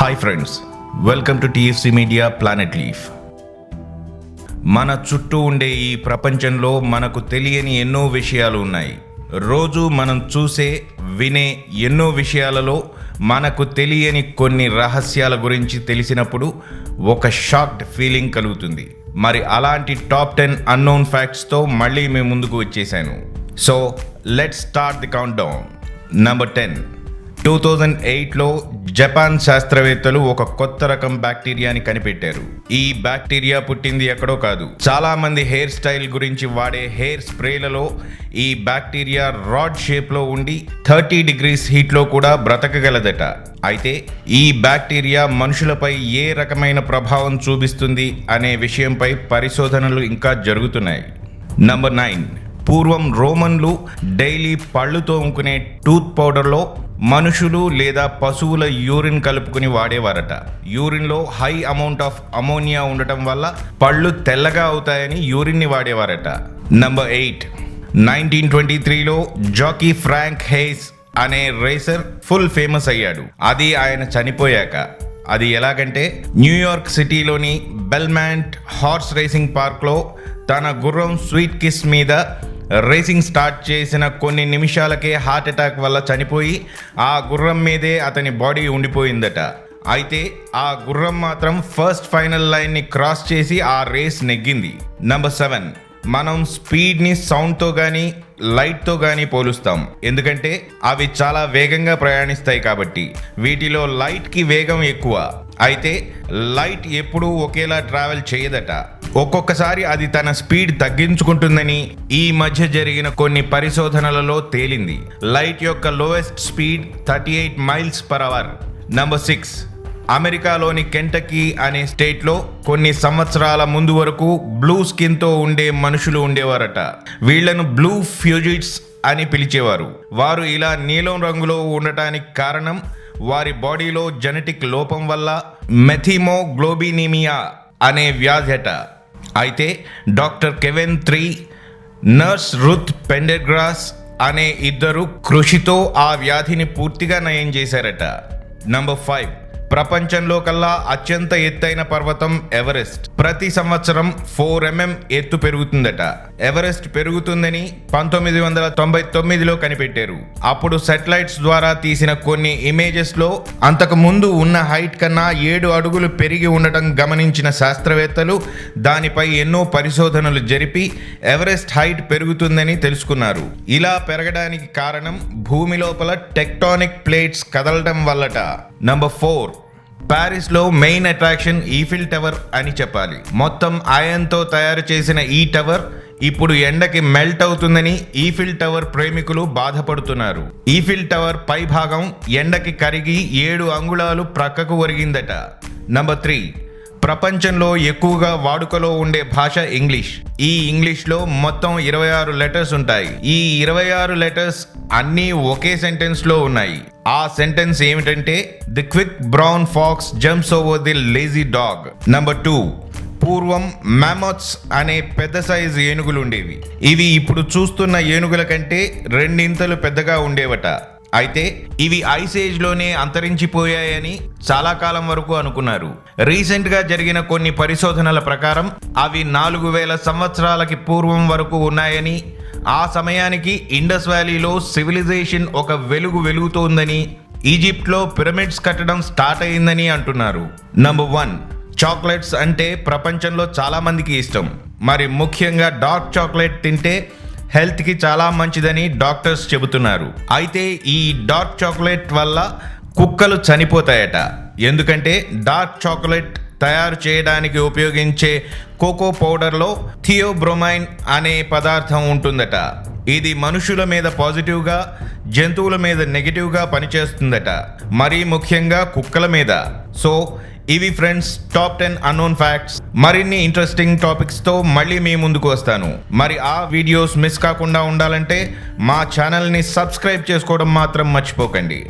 Hi friends welcome to TFC media planet leaf మన చుట్టూ ఉండే ఈ ప్రపంచంలో మనకు తెలియని ఎన్నో విషయాలు ఉన్నాయి. రోజు మనం చూసే వినే ఎన్నో విషయాలలో మనకు తెలియని కొన్ని రహస్యాల గురించి తెలిసినప్పుడు ఒక షాక్డ్ ఫీలింగ్ కలుగుతుంది. మరి అలాంటి టాప్ టెన్ అన్నోన్ ఫ్యాక్ట్స్తో మళ్ళీ మేము ముందుకు వచ్చేసాను. So let start the count down number ten two thousand ఎయిట్లో జపాన్ శాస్త్రవేత్తలు ఒక కొత్త రకం బ్యాక్టీరియాని కనిపెట్టారు. ఈ బ్యాక్టీరియా పుట్టింది ఎక్కడో కాదు. చాలా మంది హెయిర్ స్టైల్ గురించి వాడే హెయిర్ స్ప్రేలలో ఈ బ్యాక్టీరియా రాడ్ షేప్లో ఉండి థర్టీ డిగ్రీస్ హీట్లో కూడా బ్రతకగలదట. అయితే ఈ బ్యాక్టీరియా మనుషులపై ఏ రకమైన ప్రభావం చూపిస్తుంది అనే విషయంపై పరిశోధనలు ఇంకా జరుగుతున్నాయి. Number nine. పూర్వం రోమన్లు డైలీ పళ్ళు తోముకునే టూత్ పౌడర్లో మనుషులు లేదా పశువుల యూరిన్ కలుపుకుని వాడేవారట. యూరిన్లో హై అమౌంట్ ఆఫ్ అమోనియా ఉండటం వల్ల పళ్ళు తెల్లగా అవుతాయని యూరిన్ని వాడేవారట. నంబర్ ఎయిట్ నైన్టీన్ ట్వంటీ త్రీలో జాకీ ఫ్రాంక్ హేస్ అనే రేసర్ ఫుల్ ఫేమస్ అయ్యాడు. అది ఆయన చనిపోయాక. అది ఎలాగంటే న్యూయార్క్ సిటీలోని బెల్మాంట్ హార్స్ రేసింగ్ పార్క్లో తన గుర్రం స్వీట్ కిస్ మీద రేసింగ్ స్టార్ట్ చేసిన కొన్ని నిమిషాలకే హార్ట్ అటాక్ వల్ల చనిపోయి ఆ గుర్రం మీదే అతని బాడీ ఉండిపోయిందట. అయితే ఆ గుర్రం మాత్రం ఫస్ట్ ఫైనల్ లైన్ని క్రాస్ చేసి ఆ రేస్ నెగ్గింది. నంబర్ సెవెన్ మనం స్పీడ్ని సౌండ్తో కానీ లైట్తో కానీ పోలుస్తాం. ఎందుకంటే అవి చాలా వేగంగా ప్రయాణిస్తాయి కాబట్టి. వీటిలో లైట్కి వేగం ఎక్కువ. అయితే లైట్ ఎప్పుడూ ఒకేలా ట్రావెల్ చేయదట. ఒక్కొక్కసారి అది తన స్పీడ్ తగ్గించుకుంటుందని ఈ మధ్య జరిగిన కొన్ని పరిశోధనలలో తేలింది. లైట్ యొక్క lowest speed thirty eight miles per hour. Number six. అమెరికాలోని కెంటకీ అనే స్టేట్లో కొన్ని సంవత్సరాల ముందు వరకు బ్లూ స్కిన్తో ఉండే మనుషులు ఉండేవారట. వీళ్ళను బ్లూ ఫ్యూజిట్స్ అని పిలిచేవారు. వారు ఇలా నీలం రంగులో ఉండటానికి కారణం వారి బాడీలో జెనెటిక్ లోపం వల్ల మెథిమోగ్లోబినిమియా అనే వ్యాధట అయితే doctor Cawein three nurse Ruth Pendergrass అనే ఇద్దరు కృషితో ఆ వ్యాధిని పూర్తిగా నయం చేశారట. నంబర్ ఫైవ్ ప్రపంచంలో కల్లా అత్యంత ఎత్తైన పర్వతం ఎవరెస్ట్? ప్రతి సంవత్సరం ఫోర్ ఎంఎం ఎత్తు పెరుగుతుందట. ఎవరెస్ట్ పెరుగుతుందని పంతొమ్మిది వందల తొంభై తొమ్మిదిలో కనిపెట్టారు. అప్పుడు సెటిలైట్స్ ద్వారా తీసిన కొన్ని ఇమేజెస్లో అంతకు ముందు ఉన్న హైట్ కన్నా ఏడు అడుగులు పెరిగి ఉండటం గమనించిన శాస్త్రవేత్తలు దానిపై ఎన్నో పరిశోధనలు జరిపి ఎవరెస్ట్ హైట్ పెరుగుతుందని తెలుసుకున్నారు. ఇలా పెరగడానికి కారణం భూమి లోపల టెక్టానిక్ ప్లేట్స్ కదలటం వల్లట. నంబర్ ఫోర్ ప్యారిస్లో మెయిన్ అట్రాక్షన్ ఈఫిల్ టవర్ అని చెప్పాలి. మొత్తం ఆయన్తో తయారు చేసిన ఈ టవర్ ఇప్పుడు ఎండకి మెల్ట్ అవుతుందని ఈఫిల్ టవర్ ప్రేమికులు బాధపడుతున్నారు. ఈఫిల్ టవర్ పై భాగం ఎండకి కరిగి ఏడు అంగుళాలు ప్రక్కకు ఒరిగిందట. Number three. ప్రపంచంలో ఎక్కువగా వాడుకలో ఉండే భాష ఇంగ్లీష్. ఈ ఇంగ్లీష్లో మొత్తం ఇరవై ఆరు లెటర్స్ ఉంటాయి. ఈ ఇరవై ఆరు లెటర్స్ అన్నీ ఒకే సెంటెన్స్లో ఉన్నాయి. ఆ సెంటెన్స్ ఏమిటంటే the quick brown fox jumps over the lazy dog. Number two పూర్వం మ్యామోత్స్ అనే పెద్ద సైజు ఏనుగులు ఉండేవి. ఇవి ఇప్పుడు చూస్తున్న ఏనుగుల కంటే రెండింతలు పెద్దగా ఉండేవట. అయితే ఇవి ఐస్ ఏజ్లోనే అంతరించిపోయాయని చాలా కాలం వరకు అనుకున్నారు. రీసెంట్గా జరిగిన కొన్ని పరిశోధనల ప్రకారం అవి నాలుగు వేల సంవత్సరాలకి పూర్వం వరకు ఉన్నాయని ఆ సమయానికి ఇండస్ వ్యాలీలో సివిలైజేషన్ ఒక వెలుగు వెలుగుతోందని ఈజిప్ట్లో పిరమిడ్స్ కట్టడం స్టార్ట్ అయిందని అంటున్నారు. నంబర్ వన్ చాక్లెట్స్ అంటే ప్రపంచంలో చాలామందికి ఇష్టం. మరి ముఖ్యంగా డార్క్ చాక్లెట్ తింటే హెల్త్కి చాలా మంచిదని డాక్టర్స్ చెబుతున్నారు. అయితే ఈ డార్క్ చాక్లెట్ వల్ల కుక్కలు చనిపోతాయట. ఎందుకంటే డార్క్ చాక్లెట్ తయారు చేయడానికి ఉపయోగించే కోకో పౌడర్లో థియోబ్రోమైన్ అనే పదార్థం ఉంటుందట. ఇది మనుషుల మీద పాజిటివ్గా జంతువుల మీద నెగిటివ్గా పనిచేస్తుందట. మరీ ముఖ్యంగా కుక్కల మీద. సో ఇవి friends top ten unknown facts మరిన్ని ఇంట్రెస్టింగ్ టాపిక్స్తో మళ్ళీ మీ ముందుకు వస్తాను. మరి ఆ వీడియోస్ మిస్ కాకుండా ఉండాలంటే మా ఛానల్ని సబ్స్క్రైబ్ చేసుకోవడం మాత్రం మర్చిపోకండి.